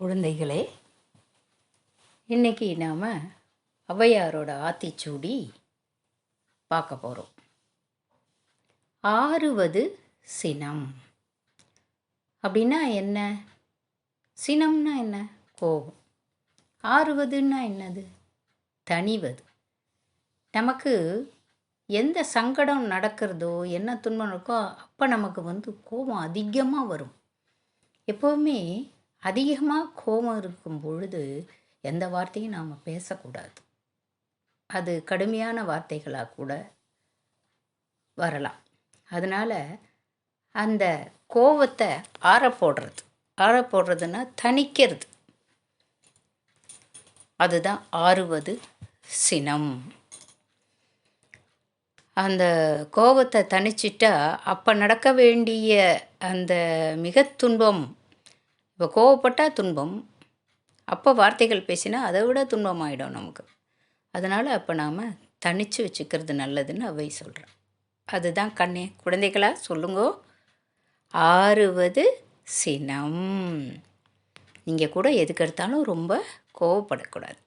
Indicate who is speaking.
Speaker 1: குழந்தைகளே இன்னைக்கு நாம் ஔவையாரோட ஆத்திச்சூடி பார்க்க போகிறோம் ஆறுவது சினம். அப்படின்னா என்ன? சினம்னா என்ன? கோபம். ஆறுவதுன்னா என்னது? தனிவது. நமக்கு எந்த சங்கடம் நடக்கிறதோ என்ன துன்பம் இருக்கோ அப்போ நமக்கு வந்து கோபம் அதிகமாக வரும். எப்போவுமே அதிகமாக கோபம் இருக்கும் பொழுது எந்த வார்த்தையும் நாம் பேசக்கூடாது. அது கடுமையான வார்த்தைகளாக கூட வரலாம். அதனால் அந்த கோபத்தை ஆற போடுறது. ஆற போடுறதுன்னா தணிக்கிறது. அதுதான் ஆறுவது சினம். அந்த கோபத்தை தணிச்சிட்டா அப்போ நடக்க வேண்டிய அந்த மிக துன்பம் இப்போ கோவப்பட்டால் துன்பம். அப்போ வார்த்தைகள் பேசினா அதை விட துன்பமாயிடும் நமக்கு. அதனால் அப்போ நாம் தனித்து வச்சுக்கிறது நல்லதுன்னு அவை சொல்கிறேன் அதுதான் கண்ணே. குழந்தைகளா சொல்லுங்கோ. ஆறுவது சினம். நீங்கள் கூட எதுக்கு எடுத்தாலும் ரொம்ப கோவப்படக்கூடாது.